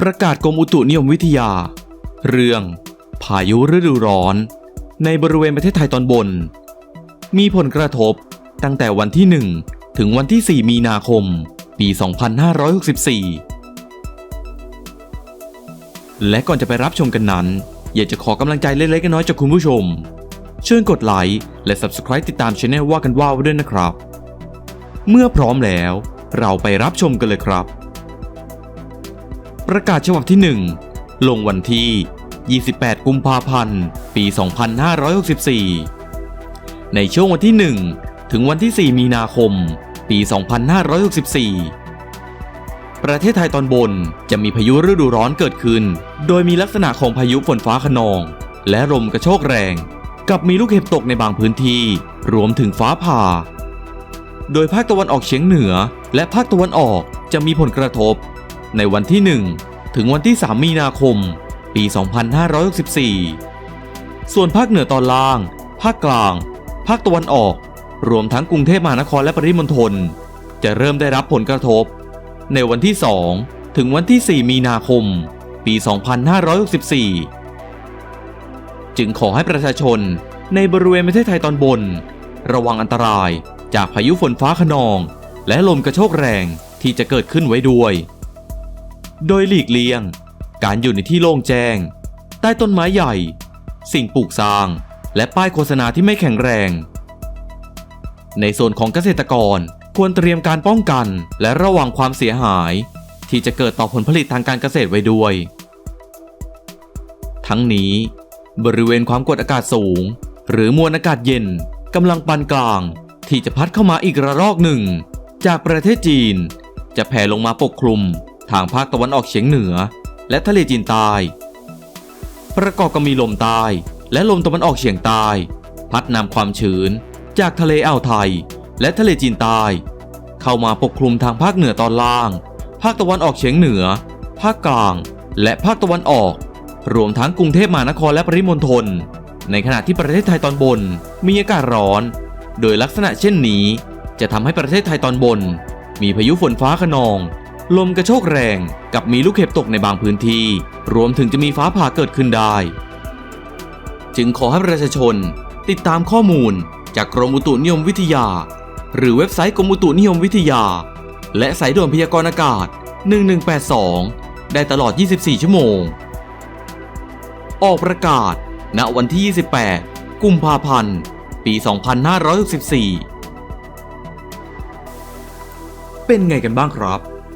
ประกาศกรมอุตุนิยมวิทยา เรื่อง พายุฤดูร้อน ในบริเวณประเทศไทยตอนบน มีผลกระทบตั้งแต่วันที่ 1 ถึงวันที่ 4 มีนาคม ปี 2564 และก่อนจะไปรับชมกันนั้น อยากจะขอกำลังใจเล็กๆน้อยๆจากคุณผู้ชมเชิญกดไลค์และ Subscribe ติดตามช anel ว่ากันว่าไว้ด้วยนะครับ เมื่อพร้อมแล้ว เราไปรับชมกันเลยครับ ประกาศฉบับที่ 1 ลงวันที่ 28 กุมภาพันธ์ ปี 2564 ในช่วงวันที่ 1 ถึงวันที่ 4 มีนาคม ปี 2564 ประเทศไทยตอนบนจะมีพายุฤดูร้อนเกิดขึ้น โดยมีลักษณะของพายุฝนฟ้าขนอง และลมกระโชกแรง กับมีลูกเห็บตกในบางพื้นที่ รวมถึงฟ้าผ่า โดยภาคตะวันออกเฉียงเหนือ และภาคตะวันออกจะมีผลกระทบ ในวันที่ 1 ถึงวันที่ 3 มีนาคม ปี 2564 ส่วนภาคเหนือตอนล่าง ภาคกลาง ภาคตะวันออก รวมทั้งกรุงเทพมหานครและปริมณฑลจะเริ่มได้รับผลกระทบ ในวันที่ 2 ถึงวันที่ 4 มีนาคม ปี 2564 จึงขอให้ประชาชนในบริเวณประเทศไทยตอนบน ระวังอันตรายจากพายุฝนฟ้าขนอง และลมกระโชกแรงที่จะเกิดขึ้นไว้ด้วย โดยหลีกเลี่ยง การอยู่ในที่โล่งแจ้ง ใต้ต้นไม้ใหญ่ สิ่งปลูกสร้าง และป้ายโฆษณาที่ไม่แข็งแรง ในส่วนของเกษตรกรควรเตรียมการป้องกันและระวังความเสียหาย ที่จะเกิดต่อผลผลิตทางการเกษตรไว้ด้วย ทั้งนี้ บริเวณความกดอากาศสูง หรือมวลอากาศเย็นกำลังปานกลาง ที่จะพัดเข้ามาอีกระลอกหนึ่ง จากประเทศจีน จะแผ่ลงมาปกคลุม ทางภาคตะวันออกเฉียงเหนือ และทะเลจีนใต้ ประกอบกับมีลมใต้และลมตะวันออกเฉียงใต้ พัดนำความชื้น จากทะเลอ่าวไทย และทะเลจีนใต้เข้ามาปกคลุมทางภาคเหนือตอนล่าง ภาคตะวันออกเฉียงเหนือ ภาคกลาง และภาคตะวันออก รวมทั้งกรุงเทพมหานครและปริมณฑลในขณะที่ประเทศไทยตอนบนมีอากาศร้อน โดยลักษณะเช่นนี้ จะทำให้ประเทศไทยตอนบน มีพายุฝนฟ้าขนอง ลมกระโชกแรงกับมีลูกเห็บตกในบางพื้นที่ รวมถึงจะมีฟ้าผ่าเกิดขึ้นได้ จึงขอให้ประชาชนติดตามข้อมูลจากกรมอุตุนิยมวิทยา หรือเว็บไซต์กรมอุตุนิยมวิทยา และสายด่วนพยากรณ์อากาศ 1182 ได้ตลอด 24 ชั่วโมง ออกประกาศ ณ วันที่ 28 กุมภาพันธ์ ปี 2564 เป็นไงกันบ้างครับ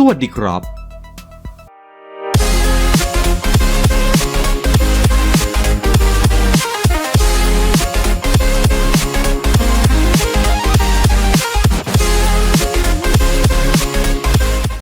สวัสดีครับ